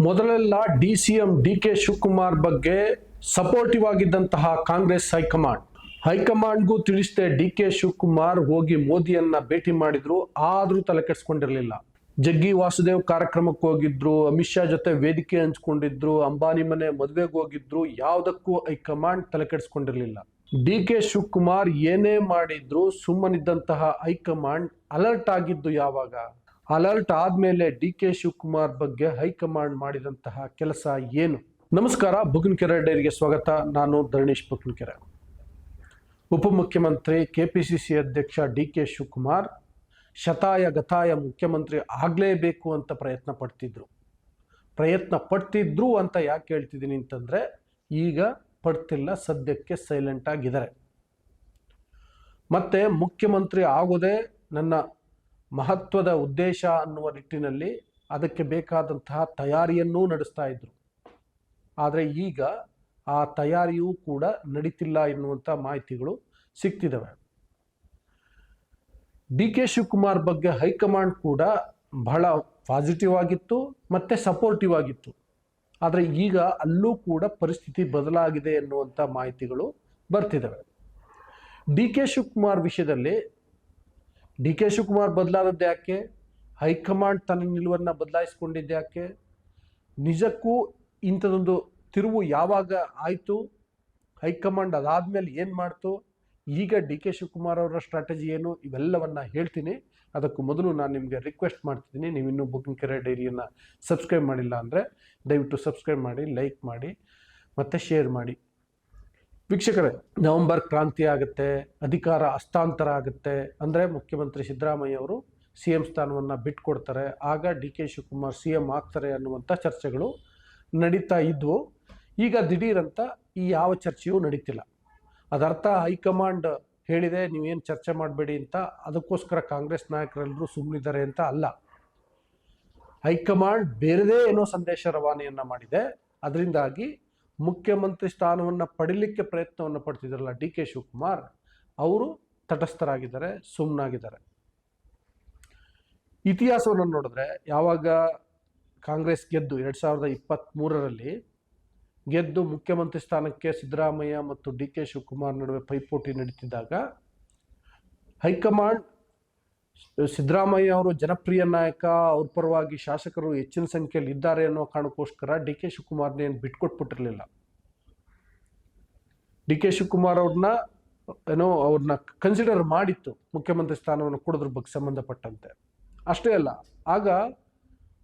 ಮೊದಲೆಲ್ಲ D C M D K Shivakumar ಬಗ್ಗೆ supportive ಆಗಿದ್ದಂತಹ ಕಾಂಗ್ರೆಸ್ ಹೈಕಮಾಂಡ್. ಹೈಕಮಾಂಡ್ಗೂ ತಿಳಿಸದೆ ಡಿ ಕೆ ಶಿವಕುಮಾರ್ ಹೋಗಿ ಮೋದಿಯನ್ನ ಭೇಟಿ ಮಾಡಿದ್ರು, ಆದ್ರೂ ತಲೆ ಕೆಡಿಸ್ಕೊಂಡಿರಲಿಲ್ಲ. ಜಗ್ಗಿ ವಾಸುದೇವ್ ಕಾರ್ಯಕ್ರಮಕ್ಕೆ ಹೋಗಿದ್ರು, ಅಮಿತ್ ಶಾ ಜೊತೆ ವೇದಿಕೆ ಹಂಚ್ಕೊಂಡಿದ್ರು, ಅಂಬಾನಿ ಮನೆ ಮದುವೆಗೆ ಹೋಗಿದ್ರು, ಯಾವುದಕ್ಕೂ ಹೈಕಮಾಂಡ್ ತಲೆ ಕೆಡಿಸ್ಕೊಂಡಿರಲಿಲ್ಲ. ಡಿ ಕೆ ಶಿವಕುಮಾರ್ ಏನೇ ಮಾಡಿದ್ರು, ಸುಮ್ಮನಿದ್ದಂತಹ ಹೈಕಮಾಂಡ್ ಅಲರ್ಟ್ ಆಗಿದ್ದು ಯಾವಾಗ? ಅಲರ್ಟ್ ಆದ್ಮೇಲೆ ಡಿ ಕೆ ಶಿವಕುಮಾರ್ ಬಗ್ಗೆ ಹೈಕಮಾಂಡ್ ಮಾಡಿದಂತಹ ಕೆಲಸ ಏನು? ನಮಸ್ಕಾರ, ಬುಗನ್ಕೆರೆ ಡೈರಿಗೆ ಸ್ವಾಗತ. ನಾನು ಧರಣೀಶ್ ಬುಗನ್ಕೆರೆ. ಉಪಮುಖ್ಯಮಂತ್ರಿ ಕೆ ಪಿ ಸಿ ಸಿ ಅಧ್ಯಕ್ಷ ಡಿ ಕೆ ಶಿವಕುಮಾರ್ ಶತಾಯ ಗತಾಯ ಮುಖ್ಯಮಂತ್ರಿ ಆಗಲೇಬೇಕು ಅಂತ ಪ್ರಯತ್ನ ಪಡ್ತಿದ್ರು. ಪ್ರಯತ್ನ ಪಡ್ತಿದ್ರು ಅಂತ ಯಾಕೆ ಹೇಳ್ತಿದ್ದೀನಿ ಅಂತಂದರೆ, ಈಗ ಪಡ್ತಿಲ್ಲ, ಸದ್ಯಕ್ಕೆ ಸೈಲೆಂಟ್ ಆಗಿದ್ದಾರೆ. ಮತ್ತೆ ಮುಖ್ಯಮಂತ್ರಿ ಆಗೋದೇ ನನ್ನ ಮಹತ್ವದ ಉದ್ದೇಶ ಅನ್ನುವ ನಿಟ್ಟಿನಲ್ಲಿ ಅದಕ್ಕೆ ಬೇಕಾದಂತಹ ತಯಾರಿಯನ್ನೂ ನಡೆಸ್ತಾ ಇದ್ರು. ಆದರೆ ಈಗ ಆ ತಯಾರಿಯೂ ಕೂಡ ನಡೀತಿಲ್ಲ ಎನ್ನುವಂಥ ಮಾಹಿತಿಗಳು ಸಿಗ್ತಿದ್ದಾವೆ ಡಿ ಕೆ ಶಿವಕುಮಾರ್ ಬಗ್ಗೆ ಹೈಕಮಾಂಡ್ ಕೂಡ ಬಹಳ ಪಾಸಿಟಿವ್ ಆಗಿತ್ತು ಮತ್ತು ಸಪೋರ್ಟಿವ್ ಆಗಿತ್ತು. ಆದರೆ ಈಗ ಅಲ್ಲೂ ಕೂಡ ಪರಿಸ್ಥಿತಿ ಬದಲಾಗಿದೆ ಎನ್ನುವಂಥ ಮಾಹಿತಿಗಳು ಬರ್ತಿದ್ದಾವೆ ಡಿ ಕೆ ಶಿವಕುಮಾರ್ ವಿಷಯದಲ್ಲಿ ಡಿ ಕೆ ಶಿವಕುಮಾರ್ ಬದಲಾದದ್ದು ಯಾಕೆ? ಹೈಕಮಾಂಡ್ ತನ್ನ ನಿಲುವನ್ನು ಬದಲಾಯಿಸ್ಕೊಂಡಿದ್ದು ಯಾಕೆ? ನಿಜಕ್ಕೂ ಇಂಥದೊಂದು ತಿರುವು ಯಾವಾಗ ಆಯಿತು? ಹೈಕಮಾಂಡ್ ಅದಾದಮೇಲೆ ಏನು ಮಾಡ್ತು? ಈಗ ಡಿ ಕೆ ಶಿವಕುಮಾರ್ ಅವರ ಸ್ಟ್ರಾಟಜಿ ಏನು? ಇವೆಲ್ಲವನ್ನ ಹೇಳ್ತೀನಿ. ಅದಕ್ಕೂ ಮೊದಲು ನಾನು ನಿಮಗೆ ರಿಕ್ವೆಸ್ಟ್ ಮಾಡ್ತಿದ್ದೀನಿ. ನೀವು ಇನ್ನೂ ಬುಕಿಂಗ್ ಕೆರೆ ಡೈರಿಯನ್ನು ಸಬ್ಸ್ಕ್ರೈಬ್ ಮಾಡಿಲ್ಲ ಅಂದರೆ ದಯವಿಟ್ಟು ಸಬ್ಸ್ಕ್ರೈಬ್ ಮಾಡಿ ಲೈಕ್ ಮಾಡಿ, ಮತ್ತು ಶೇರ್ ಮಾಡಿ. ವೀಕ್ಷಕರೇ, ನವೆಂಬರ್ ಕ್ರಾಂತಿ ಆಗುತ್ತೆ, ಅಧಿಕಾರ ಹಸ್ತಾಂತರ ಆಗುತ್ತೆ ಅಂದರೆ ಮುಖ್ಯಮಂತ್ರಿ ಸಿದ್ದರಾಮಯ್ಯ ಅವರು ಸಿ ಎಂ ಸ್ಥಾನವನ್ನು ಬಿಟ್ಕೊಡ್ತಾರೆ ಆಗ D K Shivakumar C M ಆಗ್ತಾರೆ ಅನ್ನುವಂಥ ಚರ್ಚೆಗಳು ನಡೀತಾ ಇದ್ವು. ಈಗ ದಿಢೀರಂತ ಈ ಯಾವ ಚರ್ಚೆಯೂ ನಡೀತಿಲ್ಲ. ಅದರ್ಥ ಹೈಕಮಾಂಡ್ ಹೇಳಿದೆ, ನೀವೇನು ಚರ್ಚೆ ಮಾಡಬೇಡಿ ಅಂತ, ಅದಕ್ಕೋಸ್ಕರ ಕಾಂಗ್ರೆಸ್ ನಾಯಕರೆಲ್ಲರೂ ಸುಮ್ಮನಿದ್ದಾರೆ ಅಂತ ಅಲ್ಲ. ಹೈಕಮಾಂಡ್ ಬೇರೆದೇ ಏನೋ ಸಂದೇಶ ರವಾನೆಯನ್ನು ಮಾಡಿದೆ. ಅದರಿಂದಾಗಿ ಮುಖ್ಯಮಂತ್ರಿ ಸ್ಥಾನವನ್ನು ಪಡೀಲಿಕ್ಕೆ ಪ್ರಯತ್ನವನ್ನು ಪಡ್ತಿದ್ದಾರಲ್ಲ ಡಿ ಕೆ ಶಿವಕುಮಾರ್, ಅವರು ತಟಸ್ಥರಾಗಿದ್ದಾರೆ ಸುಮ್ಮನಾಗಿದ್ದಾರೆ ಇತಿಹಾಸವನ್ನು ನೋಡಿದ್ರೆ ಯಾವಾಗ ಕಾಂಗ್ರೆಸ್ ಗೆದ್ದು ಎರಡು ಸಾವಿರದ ಇಪ್ಪತ್ತ್ಮೂರರಲ್ಲಿ ಗೆದ್ದು ಮುಖ್ಯಮಂತ್ರಿ ಸ್ಥಾನಕ್ಕೆ ಸಿದ್ದರಾಮಯ್ಯ ಮತ್ತು ಡಿ ಕೆ ಶಿವಕುಮಾರ್ ನಡುವೆ ಪೈಪೋಟಿ ನಡೀತಿದ್ದಾಗ ಹೈಕಮಾಂಡ್ ಸಿದ್ದರಾಮಯ್ಯ ಅವರು ಜನಪ್ರಿಯ ನಾಯಕ, ಅವ್ರ ಪರವಾಗಿ ಶಾಸಕರು ಹೆಚ್ಚಿನ ಸಂಖ್ಯೆಯಲ್ಲಿ ಇದ್ದಾರೆ ಅನ್ನೋ ಕಾರಣಕ್ಕೋಸ್ಕರ ಡಿ ಕೆ ಶಿವಕುಮಾರ್ನೇನು ಬಿಟ್ಕೊಟ್ಬಿಟ್ಟಿರಲಿಲ್ಲ. ಡಿ ಕೆ ಶಿವಕುಮಾರ್ ಅವ್ರನ್ನ, ಏನೋ ಅವ್ರನ್ನ ಕನ್ಸಿಡರ್ ಮಾಡಿತ್ತು, ಮುಖ್ಯಮಂತ್ರಿ ಸ್ಥಾನವನ್ನು ಕೊಡೋದ್ರ ಬಗ್ಗೆ ಸಂಬಂಧಪಟ್ಟಂತೆ. ಅಷ್ಟೇ ಅಲ್ಲ, ಆಗ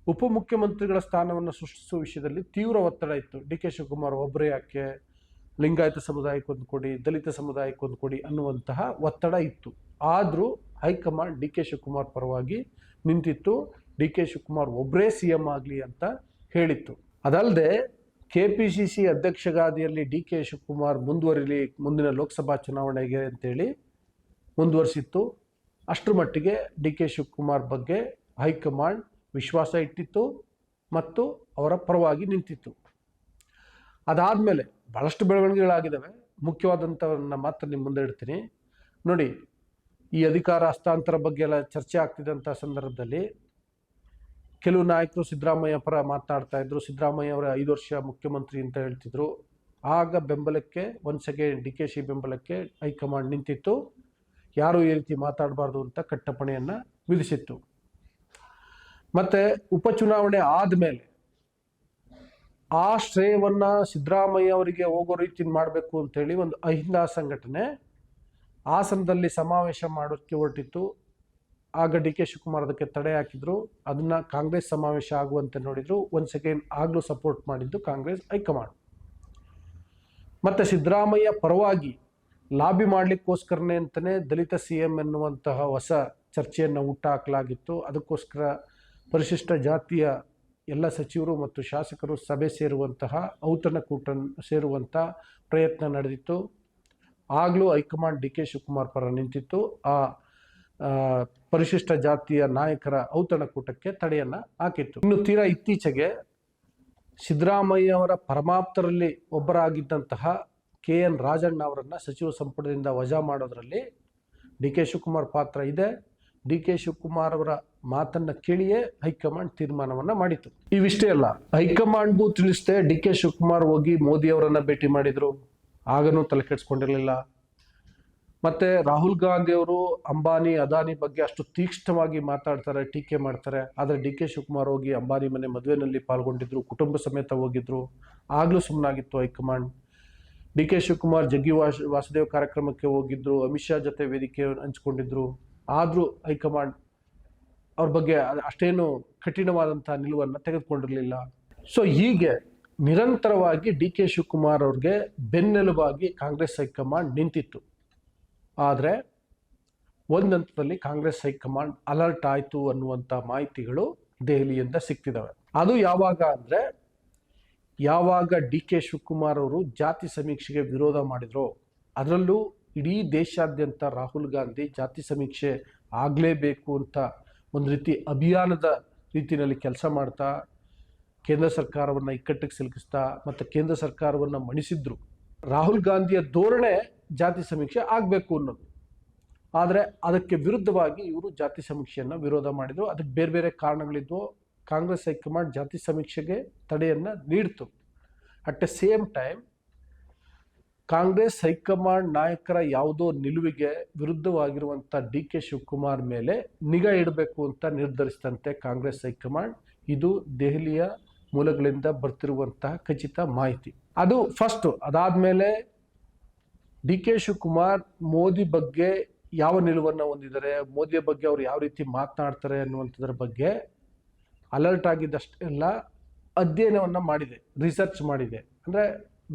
ಉಪಮುಖ್ಯಮಂತ್ರಿಗಳ ಸ್ಥಾನವನ್ನು ಸೃಷ್ಟಿಸುವ ವಿಷಯದಲ್ಲಿ ತೀವ್ರ ಒತ್ತಡ ಇತ್ತು. ಡಿ ಕೆ ಶಿವಕುಮಾರ್ ಒಬ್ಬರೇ ಯಾಕೆ ಲಿಂಗಾಯತ ಸಮುದಾಯಕ್ಕೆ ಒಂದು ಕೊಡಿ ದಲಿತ ಸಮುದಾಯಕ್ಕೆ ಒಂದು ಕೊಡಿ ಅನ್ನುವಂತಹ ಒತ್ತಡ ಇತ್ತು. ಆದರೂ ಹೈಕಮಾಂಡ್ ಡಿ ಕೆ ಶಿವಕುಮಾರ್ ಪರವಾಗಿ ನಿಂತಿತ್ತು. ಡಿ ಕೆ ಶಿವಕುಮಾರ್ ಒಬ್ಬರೇ ಸಿ ಎಂ ಆಗಲಿ ಅಂತ ಹೇಳಿತ್ತು. ಅದಲ್ಲದೆ ಕೆ ಪಿ ಸಿ ಸಿ ಅಧ್ಯಕ್ಷಗಾದಿಯಲ್ಲಿ ಡಿ ಕೆ ಶಿವಕುಮಾರ್ ಮುಂದುವರಿಲಿ, ಮುಂದಿನ ಲೋಕಸಭಾ ಚುನಾವಣೆಗೆ ಅಂತೇಳಿ ಮುಂದುವರಿಸಿತ್ತು. ಅಷ್ಟರ ಮಟ್ಟಿಗೆ ಡಿ ಕೆ ಶಿವಕುಮಾರ್ ಬಗ್ಗೆ ಹೈಕಮಾಂಡ್ ವಿಶ್ವಾಸ ಇಟ್ಟಿತ್ತು ಮತ್ತು ಅವರ ಪರವಾಗಿ ನಿಂತಿತ್ತು. ಅದಾದಮೇಲೆ ಭಾಳಷ್ಟು ಬೆಳವಣಿಗೆಗಳಾಗಿದ್ದಾವೆ. ಮುಖ್ಯವಾದಂಥವನ್ನ ಮಾತ್ರ ನಿಮ್ಮ ಮುಂದೆ ಇಡ್ತೀನಿ. ನೋಡಿ ಈ ಅಧಿಕಾರ ಹಸ್ತಾಂತರ ಬಗ್ಗೆ ಎಲ್ಲ ಚರ್ಚೆ ಆಗ್ತಿದ್ದಂಥ ಸಂದರ್ಭದಲ್ಲಿ ಕೆಲವು ನಾಯಕರು ಸಿದ್ದರಾಮಯ್ಯ ಪರ ಮಾತನಾಡ್ತಾ ಇದ್ರು. ಸಿದ್ದರಾಮಯ್ಯ ಅವರ ಐದು ವರ್ಷ ಮುಖ್ಯಮಂತ್ರಿ ಅಂತ ಹೇಳ್ತಿದ್ರು. ಆಗ ಬೆಂಬಲಕ್ಕೆ ಒಂದು ಸೆಕೆಂಡ್ ಡಿ ಕೆ ಶಿ ಬೆಂಬಲಕ್ಕೆ ಹೈಕಮಾಂಡ್ ನಿಂತಿತ್ತು. ಯಾರು ಈ ರೀತಿ ಮಾತಾಡಬಾರ್ದು ಅಂತ ಕಟ್ಟಪಣೆಯನ್ನು ವಿಧಿಸಿತ್ತು. ಮತ್ತು ಉಪಚುನಾವಣೆ ಆದಮೇಲೆ ಆ ಶ್ರೇಯವನ್ನ ಸಿದ್ದರಾಮಯ್ಯ ಅವರಿಗೆ ಹೋಗೋ ರೀತಿ ಮಾಡಬೇಕು ಅಂತೇಳಿ ಒಂದು ಅಹಿಂದ ಸಂಘಟನೆ ಹಾಸನದಲ್ಲಿ ಸಮಾವೇಶ ಮಾಡೋಕ್ಕೆ ಹೊರಟಿತ್ತು. ಆಗ ಡಿ ಕೆ ಶಿವಕುಮಾರ್ ಅದಕ್ಕೆ ತಡೆ ಹಾಕಿದ್ರು. ಅದನ್ನ ಕಾಂಗ್ರೆಸ್ ಸಮಾವೇಶ ಆಗುವಂತೆ ನೋಡಿದ್ರು. ಒಂದು ಸೆಕೆಂಡ್ ಆಗಲೂ ಸಪೋರ್ಟ್ ಮಾಡಿದ್ದು ಕಾಂಗ್ರೆಸ್ ಹೈಕಮಾಂಡ್. ಮತ್ತು ಸಿದ್ದರಾಮಯ್ಯ ಪರವಾಗಿ ಲಾಬಿ ಮಾಡಲಿಕ್ಕೋಸ್ಕರನೇ ಅಂತಲೇ ದಲಿತ ಸಿ ಎಂ ಎನ್ನುವಂತಹ ಹೊಸ ಚರ್ಚೆಯನ್ನು ಹುಟ್ಟಾಕಲಾಗಿತ್ತು ಅದಕ್ಕೋಸ್ಕರ ಪರಿಶಿಷ್ಟ ಜಾತಿಯ ಎಲ್ಲ ಸಚಿವರು ಮತ್ತು ಶಾಸಕರು ಸಭೆ ಸೇರುವಂತಹ ಔತಣಕೂಟ ಸೇರುವಂಥ ಪ್ರಯತ್ನ ನಡೆದಿತ್ತು. ಆಗಲೂ ಹೈಕಮಾಂಡ್ ಡಿ ಕೆ ಶಿವಕುಮಾರ್ ಪರ ನಿಂತಿತ್ತು. ಆ ಪರಿಶಿಷ್ಟ ಜಾತಿಯ ನಾಯಕರ ಔತಣಕೂಟಕ್ಕೆ ತಡೆಯನ್ನು ಹಾಕಿತ್ತು. ಇನ್ನು ತೀರಾ ಇತ್ತೀಚೆಗೆ ಸಿದ್ದರಾಮಯ್ಯ ಅವರ ಪರಮಾಪ್ತರಲ್ಲಿ ಒಬ್ಬರಾಗಿದ್ದಂತಹ ಕೆ ಎನ್ ರಾಜಣ್ಣ ಅವರನ್ನು ಸಚಿವ ಸಂಪುಟದಿಂದ ವಜಾ ಮಾಡೋದರಲ್ಲಿ ಡಿ ಕೆ ಶಿವಕುಮಾರ್ ಪಾತ್ರ ಇದೆ. ಡಿ ಕೆ ಶಿವಕುಮಾರ್ ಅವರ ಮಾತನ್ನ ಕೇಳಿಯೇ ಹೈಕಮಾಂಡ್ ತೀರ್ಮಾನವನ್ನು ಮಾಡಿತು ಇವಿಷ್ಟೇ ಅಲ್ಲ, ಹೈಕಮಾಂಡ್ಗೂ ತಿಳಿಸದೆ ಡಿ ಕೆ ಶಿವಕುಮಾರ್ ಹೋಗಿ ಮೋದಿ ಅವರನ್ನ ಭೇಟಿ ಮಾಡಿದ್ರು. ಆಗನೂ ತಲೆ ಕೆಡಿಸ್ಕೊಂಡಿರಲಿಲ್ಲ. ಮತ್ತೆ ರಾಹುಲ್ ಗಾಂಧಿ ಅವರು ಅಂಬಾನಿ, ಅದಾನಿ ಬಗ್ಗೆ ಅಷ್ಟು ತೀಕ್ಷ್ಣವಾಗಿ ಮಾತಾಡ್ತಾರೆ, ಟೀಕೆ ಮಾಡ್ತಾರೆ. ಆದರೆ ಡಿ ಕೆ ಶಿವಕುಮಾರ್ ಹೋಗಿ ಅಂಬಾನಿ ಮನೆ ಮದುವೆನಲ್ಲಿ ಪಾಲ್ಗೊಂಡಿದ್ರು, ಕುಟುಂಬ ಸಮೇತ ಹೋಗಿದ್ರು. ಆಗಲೂ ಸುಮ್ಮನಾಗಿತ್ತು high command. D K Shivakumar Jaggi Vas, Vasudev ಕಾರ್ಯಕ್ರಮಕ್ಕೆ ಹೋಗಿದ್ರು, ಅಮಿತ್ ಶಾ ಜೊತೆ ವೇದಿಕೆ ಹಂಚ್ಕೊಂಡಿದ್ರು. ಆದರೂ ಹೈಕಮಾಂಡ್ ಅವ್ರ ಬಗ್ಗೆ ಅಷ್ಟೇನು ಕಠಿಣವಾದಂತಹ ನಿಲುವನ್ನು ತೆಗೆದುಕೊಂಡಿರಲಿಲ್ಲ. ಸೊ ಹೀಗೆ ನಿರಂತರವಾಗಿ ಡಿ ಕೆ ಶಿವಕುಮಾರ್ ಅವ್ರಿಗೆ ಬೆನ್ನೆಲುಬಾಗಿ ಕಾಂಗ್ರೆಸ್ ಹೈಕಮಾಂಡ್ ನಿಂತಿತ್ತು. ಆದರೆ ಒಂದು ಹಂತದಲ್ಲಿ ಕಾಂಗ್ರೆಸ್ ಹೈಕಮಾಂಡ್ ಅಲರ್ಟ್ ಆಯಿತು ಅನ್ನುವಂಥ ಮಾಹಿತಿಗಳು ದೆಹಲಿಯಿಂದ ಸಿಗ್ತಿದ್ದಾವೆ ಅದು ಯಾವಾಗ ಅಂದರೆ ಯಾವಾಗ ಡಿ ಕೆ ಶಿವಕುಮಾರ್ ಅವರು ಜಾತಿ ಸಮೀಕ್ಷೆಗೆ ವಿರೋಧ ಮಾಡಿದ್ರು ಅದರಲ್ಲೂ ಇಡೀ ದೇಶಾದ್ಯಂತ ರಾಹುಲ್ ಗಾಂಧಿ ಜಾತಿ ಸಮೀಕ್ಷೆ ಆಗಲೇಬೇಕು ಅಂತ ಒಂದು ರೀತಿ ಅಭಿಯಾನದ ರೀತಿಯಲ್ಲಿ ಕೆಲಸ ಮಾಡ್ತಾ ಕೇಂದ್ರ ಸರ್ಕಾರವನ್ನು ಇಕ್ಕಟ್ಟಿಗೆ ಸಿಲುಕಿಸ್ತಾ ಮತ್ತು ಕೇಂದ್ರ ಸರ್ಕಾರವನ್ನು ಮಣಿಸಿದ್ರು. ರಾಹುಲ್ ಗಾಂಧಿಯ ಧೋರಣೆ ಜಾತಿ ಸಮೀಕ್ಷೆ ಆಗಬೇಕು ಅನ್ನೋದು. ಆದರೆ ಅದಕ್ಕೆ ವಿರುದ್ಧವಾಗಿ ಇವರು ಜಾತಿ ಸಮೀಕ್ಷೆಯನ್ನು ವಿರೋಧ ಮಾಡಿದರು. ಅದಕ್ಕೆ ಬೇರೆ ಬೇರೆ ಕಾರಣಗಳಿದ್ವು. ಕಾಂಗ್ರೆಸ್ ಹೈಕಮಾಂಡ್ ಜಾತಿ ಸಮೀಕ್ಷೆಗೆ ತಡೆಯನ್ನು ನೀಡಿತು. At a same time Congress high command ನಾಯಕರ ಯಾವುದೋ ನಿಲುವಿಗೆ ವಿರುದ್ಧವಾಗಿರುವಂಥ ಡಿ ಕೆ ಶಿವಕುಮಾರ್ ಮೇಲೆ ನಿಗಾ ಇಡಬೇಕು ಅಂತ ನಿರ್ಧರಿಸಿದಂತೆ ಕಾಂಗ್ರೆಸ್ ಹೈಕಮಾಂಡ್. ಇದು ದೆಹಲಿಯ ಮೂಲಗಳಿಂದ ಬರ್ತಿರುವಂತಹ ಖಚಿತ ಮಾಹಿತಿ. ಅದು ಫಸ್ಟು ಅದಾದಮೇಲೆ ಡಿ ಕೆ ಶಿವಕುಮಾರ್ ಮೋದಿ ಬಗ್ಗೆ ಯಾವ ನಿಲುವನ್ನು ಹೊಂದಿದ್ದಾರೆ, ಮೋದಿಯ ಬಗ್ಗೆ ಅವ್ರು ಯಾವ ರೀತಿ ಮಾತನಾಡ್ತಾರೆ ಅನ್ನುವಂಥದ್ರ ಬಗ್ಗೆ ಅಲರ್ಟ್ ಆಗಿದ್ದಷ್ಟೆಲ್ಲ ಅಧ್ಯಯನವನ್ನು ಮಾಡಿದೆ ರಿಸರ್ಚ್ ಮಾಡಿದೆ. ಅಂದರೆ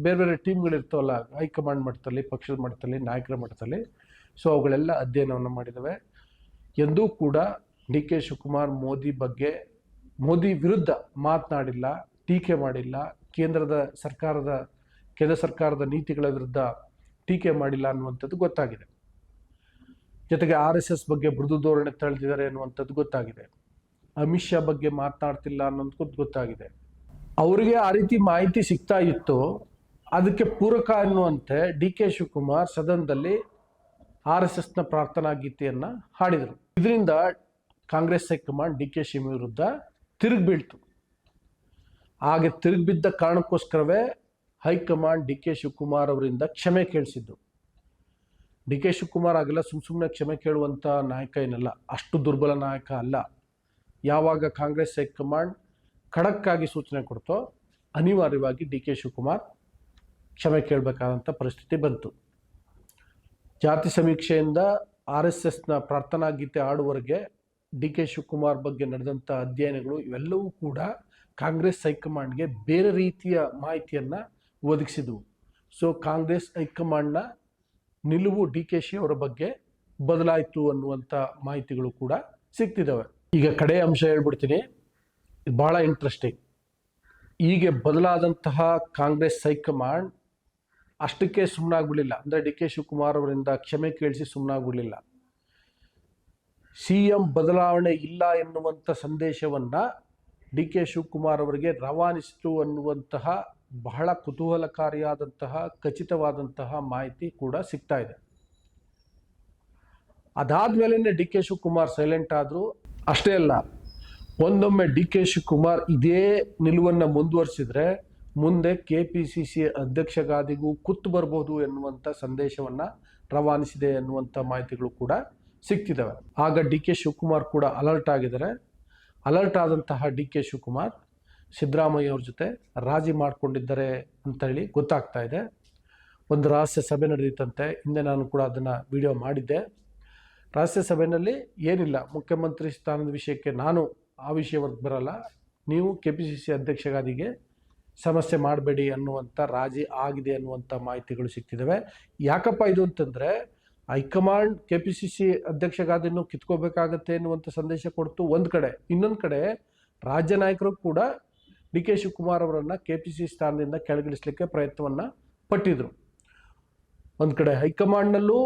ಬೇರೆ ಬೇರೆ ಟೀಮ್ಗಳಿರ್ತಾವಲ್ಲ ಹೈಕಮಾಂಡ್ ಮಟ್ಟದಲ್ಲಿ, ಪಕ್ಷದ ಮಟ್ಟದಲ್ಲಿ, ನಾಯಕರ ಮಟ್ಟದಲ್ಲಿ. ಸೊ ಅವುಗಳೆಲ್ಲ ಅಧ್ಯಯನವನ್ನು ಮಾಡಿದ್ದಾವೆ ಎಂದೂ ಕೂಡ ಡಿ ಕೆ ಶಿವಕುಮಾರ್ ಮೋದಿ ಬಗ್ಗೆ ಮೋದಿ ವಿರುದ್ಧ ಮಾತನಾಡಿಲ್ಲ, ಟೀಕೆ ಮಾಡಿಲ್ಲ, ಕೇಂದ್ರದ ಸರ್ಕಾರದ, ಕೇಂದ್ರ ಸರ್ಕಾರದ ನೀತಿಗಳ ವಿರುದ್ಧ ಟೀಕೆ ಮಾಡಿಲ್ಲ ಅನ್ನುವಂಥದ್ದು ಗೊತ್ತಾಗಿದೆ. ಜೊತೆಗೆ ಆರ್ ಎಸ್ ಎಸ್ ಬಗ್ಗೆ ಮೃದು ಧೋರಣೆ ತಳೆದಿದ್ದಾರೆ ಅನ್ನುವಂಥದ್ದು ಗೊತ್ತಾಗಿದೆ. ಅಮಿತ್ ಶಾ ಬಗ್ಗೆ ಮಾತನಾಡ್ತಿಲ್ಲ ಅನ್ನೋದು ಗೊತ್ತಾಗಿದೆ. ಅವರಿಗೆ ಆ ರೀತಿ ಮಾಹಿತಿ ಸಿಗ್ತಾ ಇತ್ತು. ಅದಕ್ಕೆ ಪೂರಕ ಅನ್ನುವಂತೆ ಡಿ ಕೆ ಶಿವಕುಮಾರ್ ಸದನದಲ್ಲಿ ಆರ್ ಎಸ್ ಎಸ್ನ ಪ್ರಾರ್ಥನಾ ಗೀತೆಯನ್ನು ಹಾಡಿದರು. ಇದರಿಂದ Congress high command D K Shiva ವಿರುದ್ಧ ತಿರುಗಿ ಬೀಳ್ತು ಹಾಗೆ ತಿರುಗಿ ಬಿದ್ದ ಕಾರಣಕ್ಕೋಸ್ಕರವೇ high command D K Shivakumar ಅವರಿಂದ ಕ್ಷಮೆ ಕೇಳಿಸಿದ್ದು. ಡಿ ಕೆ ಶಿವಕುಮಾರ್ ಆಗಲ್ಲ ಸುಮ್ ಸುಮ್ಮನೆ ಕ್ಷಮೆ ಕೇಳುವಂಥ ನಾಯಕ ಏನಲ್ಲ, ಅಷ್ಟು ದುರ್ಬಲ ನಾಯಕ ಅಲ್ಲ. ಯಾವಾಗ ಕಾಂಗ್ರೆಸ್ ಹೈಕಮಾಂಡ್ ಖಡಕ್ಕಾಗಿ ಸೂಚನೆ ಕೊಡ್ತೋ ಅನಿವಾರ್ಯವಾಗಿ ಡಿ ಕೆ ಶಿವಕುಮಾರ್ ಕ್ಷಮೆ ಕೇಳಬೇಕಾದಂಥ ಪರಿಸ್ಥಿತಿ ಬಂತು. ಜಾತಿ ಸಮೀಕ್ಷೆಯಿಂದ ಆರ್ ಎಸ್ ಎಸ್ನ ಪ್ರಾರ್ಥನಾ ಗೀತೆ ಆಡುವವರೆಗೆ ಡಿ ಕೆ ಶಿವಕುಮಾರ್ ಬಗ್ಗೆ ನಡೆದಂಥ ಅಧ್ಯಯನಗಳು ಇವೆಲ್ಲವೂ ಕೂಡ ಕಾಂಗ್ರೆಸ್ ಹೈಕಮಾಂಡ್ಗೆ ಬೇರೆ ರೀತಿಯ ಮಾಹಿತಿಯನ್ನು ಒದಗಿಸಿದವು. ಸೊ ಕಾಂಗ್ರೆಸ್ ಹೈಕಮಾಂಡ್ನ ನಿಲುವು ಡಿ ಕೆ ಶಿ ಅವರ ಬಗ್ಗೆ ಬದಲಾಯಿತು ಅನ್ನುವಂಥ ಮಾಹಿತಿಗಳು ಕೂಡ ಸಿಗ್ತಿದ್ದಾವೆ ಈಗ ಕಡೆ ಅಂಶ ಹೇಳ್ಬಿಡ್ತೀನಿ. ಇದು ಭಾಳ ಇಂಟ್ರೆಸ್ಟಿಂಗ್ ಹೀಗೆ ಬದಲಾದಂತಹ ಕಾಂಗ್ರೆಸ್ ಹೈಕಮಾಂಡ್ ಅಷ್ಟಕ್ಕೆ ಸುಮ್ಮನಾಗ್ಬಿಡಲಿಲ್ಲ ಅಂದರೆ ಡಿ ಕೆ ಶಿವಕುಮಾರ್ ಅವರಿಂದ ಕ್ಷಮೆ ಕೇಳಿಸಿ ಸುಮ್ಮನಾಗ್ಬಿಡಲಿಲ್ಲ ಸಿ ಎಂ ಬದಲಾವಣೆ ಇಲ್ಲ ಎನ್ನುವಂಥ ಸಂದೇಶವನ್ನು ಡಿ ಕೆ ಶಿವಕುಮಾರ್ ಅವರಿಗೆ ರವಾನಿಸಿತು ಅನ್ನುವಂತಹ ಬಹಳ ಕುತೂಹಲಕಾರಿಯಾದಂತಹ, ಖಚಿತವಾದಂತಹ ಮಾಹಿತಿ ಕೂಡ ಸಿಗ್ತಾ ಇದೆ. ಅದಾದ ಮೇಲೇ ಡಿ ಕೆ ಶಿವಕುಮಾರ್ ಸೈಲೆಂಟ್ ಆದರೂ. ಅಷ್ಟೇ ಅಲ್ಲ, ಒಂದೊಮ್ಮೆ ಡಿ ಕೆ ಶಿವಕುಮಾರ್ ಇದೇ ನಿಲುವನ್ನು ಮುಂದುವರಿಸಿದ್ರೆ ಮುಂದೆ ಕೆ ಪಿ ಸಿ ಸಿ ಅಧ್ಯಕ್ಷಗಾದಿಗೂ ಕುತ್ತು ಬರ್ಬೋದು ಎನ್ನುವಂಥ ಸಂದೇಶವನ್ನು ರವಾನಿಸಿದೆ ಎನ್ನುವಂಥ ಮಾಹಿತಿಗಳು ಕೂಡ ಸಿಗ್ತಿದ್ದಾವೆ ಆಗ ಡಿ ಕೆ ಶಿವಕುಮಾರ್ ಕೂಡ ಅಲರ್ಟ್ ಆಗಿದ್ದಾರೆ. ಅಲರ್ಟ್ ಆದಂತಹ ಡಿ ಕೆ ಶಿವಕುಮಾರ್ ಸಿದ್ದರಾಮಯ್ಯ ಅವ್ರ ಜೊತೆ ರಾಜಿ ಮಾಡಿಕೊಂಡಿದ್ದಾರೆ ಅಂತ ಹೇಳಿ ಗೊತ್ತಾಗ್ತಾ ಇದೆ. ಒಂದು ರಹಸ್ಯ ಸಭೆ ನಡೆದಿತ್ತಂತೆ. ಹಿಂದೆ ನಾನು ಕೂಡ ಅದನ್ನು ವಿಡಿಯೋ ಮಾಡಿದ್ದೆ. ರಹಸ್ಯ ಸಭೆಯಲ್ಲಿ ಏನಿಲ್ಲ. ಮುಖ್ಯಮಂತ್ರಿ ಸ್ಥಾನದ ವಿಷಯಕ್ಕೆ ನಾನು ಆ ವಿಷಯವರೆಗೆ ಬರಲ್ಲ. ನೀವು ಕೆ ಪಿ ಸಿ ಸಿ ಅಧ್ಯಕ್ಷಗಾದಿಗೆ ಸಮಸ್ಯೆ ಮಾಡಬೇಡಿ ಅನ್ನುವಂಥ ರಾಜಿ ಆಗಿದೆ ಅನ್ನುವಂಥ ಮಾಹಿತಿಗಳು ಸಿಗ್ತಿದ್ದಾವೆ ಯಾಕಪ್ಪ ಇದು ಅಂತಂದರೆ high command K P C C ಅಧ್ಯಕ್ಷಗಾದಿಯನ್ನು ಕಿತ್ಕೋಬೇಕಾಗತ್ತೆ ಎನ್ನುವಂಥ ಸಂದೇಶ ಕೊಡ್ತು ಒಂದು ಕಡೆ. ಇನ್ನೊಂದು ಕಡೆ ರಾಜ್ಯ ನಾಯಕರು ಕೂಡ ಡಿ ಕೆ ಶಿವಕುಮಾರ್ ಅವರನ್ನು ಕೆ ಪಿ ಸಿ ಸ್ಥಾನದಿಂದ ಕೆಳಗಿಳಿಸಲಿಕ್ಕೆ ಪ್ರಯತ್ನವನ್ನು ಪಟ್ಟಿದ್ರು. ಒಂದು ಕಡೆ ಹೈಕಮಾಂಡ್ನಲ್ಲೂ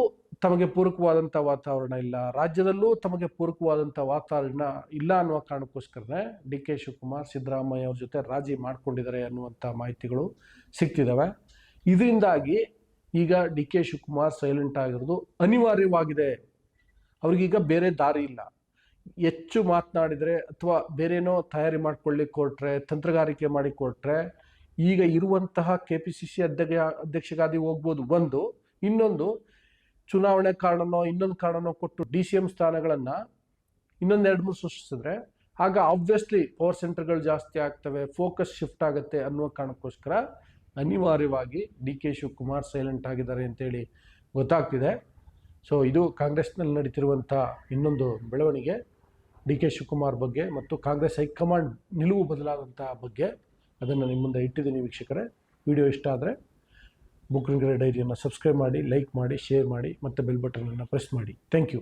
ತಮಗೆ ಪೂರಕವಾದಂಥ ವಾತಾವರಣ ಇಲ್ಲ. ರಾಜ್ಯದಲ್ಲೂ ತಮಗೆ ಪೂರಕವಾದಂಥ ವಾತಾವರಣ ಇಲ್ಲ ಅನ್ನುವ ಕಾರಣಕ್ಕೋಸ್ಕರನೇ ಡಿ ಕೆ ಶಿವಕುಮಾರ್ ಸಿದ್ದರಾಮಯ್ಯ ಅವ್ರ ಜೊತೆ ರಾಜಿ ಮಾಡ್ಕೊಂಡಿದ್ದಾರೆ ಅನ್ನುವಂಥ ಮಾಹಿತಿಗಳು ಸಿಗ್ತಿದ್ದಾವೆ ಇದರಿಂದಾಗಿ ಈಗ ಡಿ ಕೆ ಶಿವಕುಮಾರ್ ಸೈಲೆಂಟ್ ಆಗಿರೋದು ಅನಿವಾರ್ಯವಾಗಿದೆ. ಅವ್ರಿಗೀಗ ಬೇರೆ ದಾರಿ ಇಲ್ಲ. ಹೆಚ್ಚು ಮಾತನಾಡಿದರೆ ಅಥವಾ ಬೇರೇನೋ ತಯಾರಿ ಮಾಡ್ಕೊಳ್ಳಿಕ್ಕೆ ಕೊಟ್ಟರೆ ತಂತ್ರಗಾರಿಕೆ ಮಾಡಿ ಕೊಟ್ಟರೆ ಈಗ ಇರುವಂತಹ ಕೆ ಪಿ ಸಿ ಸಿ ಅಧ್ಯಕ್ಷ, ಅಧ್ಯಕ್ಷಗಾದಿ ಹೋಗ್ಬೋದು ಒಂದು. ಇನ್ನೊಂದು, ಚುನಾವಣೆ ಕಾರಣನೋ, ಇನ್ನೊಂದು ಕಾರಣನೋ ಕೊಟ್ಟು ಡಿ ಸಿ ಎಂ ಸ್ಥಾನಗಳನ್ನು ಇನ್ನೊಂದು ಎರಡು ಮೂರು ಸೃಷ್ಟಿಸಿದ್ರೆ, ಆಗ ಆಬ್ವಿಯಸ್ಲಿ ಪವರ್ ಸೆಂಟರ್ಗಳು ಜಾಸ್ತಿ ಆಗ್ತವೆ ಫೋಕಸ್ ಶಿಫ್ಟ್ ಆಗುತ್ತೆ ಅನ್ನುವ ಕಾರಣಕ್ಕೋಸ್ಕರ ಅನಿವಾರ್ಯವಾಗಿ ಡಿ ಕೆ ಶಿವಕುಮಾರ್ ಸೈಲೆಂಟ್ ಆಗಿದ್ದಾರೆ ಅಂತೇಳಿ ಗೊತ್ತಾಗ್ತಿದೆ. ಸೊ ಇದು ಕಾಂಗ್ರೆಸ್ನಲ್ಲಿ ನಡೀತಿರುವಂಥ ಇನ್ನೊಂದು ಬೆಳವಣಿಗೆ, ಡಿ ಕೆ ಶಿವಕುಮಾರ್ ಬಗ್ಗೆ ಮತ್ತು ಕಾಂಗ್ರೆಸ್ ಹೈಕಮಾಂಡ್ ನಿಲುವು ಬದಲಾದಂಥ ಬಗ್ಗೆ ಅದನ್ನು ನಿಮ್ಮ ಮುಂದೆ ಇಟ್ಟಿದ್ದೀನಿ ವೀಕ್ಷಕರೇ. ವಿಡಿಯೋ ಇಷ್ಟ ಆದರೆ ಬುಕ್ಕಿಂಗ್ ಡೈರಿಯನ್ನು ಸಬ್ಸ್ಕ್ರೈಬ್ ಮಾಡಿ, ಲೈಕ್ ಮಾಡಿ, ಶೇರ್ ಮಾಡಿ ಮತ್ತು ಬೆಲ್ ಬಟನನ್ನು ಪ್ರೆಸ್ ಮಾಡಿ. Thank you.